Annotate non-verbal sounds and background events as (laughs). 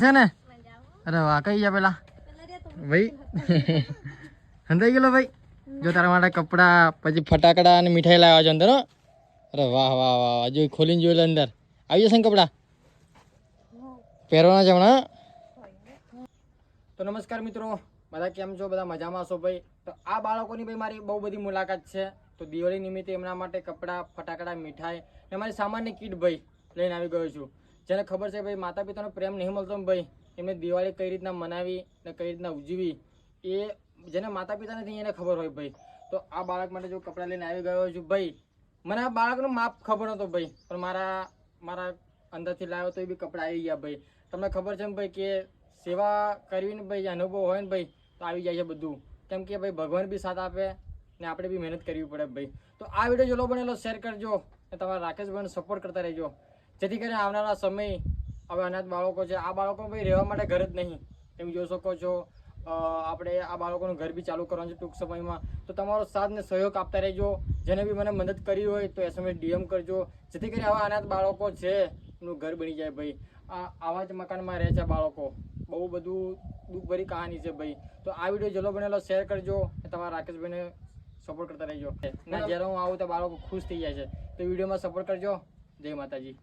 છે ને? અરે વાહ કઈ ગયા પેલા? ભાઈ? (laughs) હંધાઈ ગયેલો ભાઈ? જો તારા માટે કપડા પછી ફટાકડા અને મીઠાઈ લાવ્યા છે અંદર અરે વાહ વાહ વાહ વાહ જો ખોલીને જોયેલો અંદર. આવી જશે ને કપડા? પહેરવાના છે હમણાં તો નમસ્કાર મિત્રો બધા કેમ છો? બધા મજામાં છો ભાઈ? તો આ બાળકોની ભાઈ મારી બહુ બધી મુલાકાત છે. તો દિવાળી નિમિત્તે એમના માટે કપડાં ફટાકડા મીઠાઈ ને મારી સામાન્ય કીટ ભાઈ લઈને આવી ગયો છું. જેને ખબર છે ભાઈ માતા પિતાનો પ્રેમ નહીં મળતો ભાઈ, એમને દિવાળી કઈ રીતના મનાવી ને કઈ રીતના ઉજવી, એ જેને માતા પિતા નથી એને ખબર હોય ભાઈ. તો આ બાળક માટે જો કપડાં લઈને આવી ગયો છું ભાઈ, મને આ બાળકનું માપ ખબર નહોતો ભાઈ, પણ મારા મારા અંદરથી લાવ્યો તો એ બી કપડાં આવી ગયા ભાઈ. તમને ખબર છે ને ભાઈ કે સેવા કરવી ને ભાઈ અનુભવ હોય ને ભાઈ, તો આવી જાય છે બધું. કેમ કે ભાઈ ભગવાન બી સાથ આપે ને આપણે બી મહેનત કરવી પડે ભાઈ. તો આ વીડિયો જો બનેલો શેર કરજો ને તમારા રાકેશભાઈને સપોર્ટ કરતા રહેજો. જેથી કરીને આવનારા સમય હવે અનાથ બાળકો છે, આ બાળકો ભાઈ રહેવા માટે ઘર જ નહીં. તમે જોઈ શકો છો આપણે આ બાળકોનું ઘર બી ચાલુ કરવાનું છે ટૂંક સમયમાં. તો તમારો સાથ ને સહયોગ આપતા રહેજો. જેને બી મને મદદ કરી હોય તો એસએમએસ ડીએમ કરજો. જેથી કરીને આવા અનાથ બાળકો છે એનું ઘર બની જાય ભાઈ. આ, આવા જ મકાનમાં રહે છે બાળકો. બહુ બધું દુઃખભરી કહાની છે ભાઈ. તો આ વીડિયો જેલો બનેલો શેર કરજો તમારા રાકેશભાઈને સપોર્ટ કરતા રહેજો. ના, જ્યારે હું આવું તો બાળકો ખુશ થઈ જાય છે. તો વિડીયોમાં સપોર્ટ કરજો. જય માતાજી.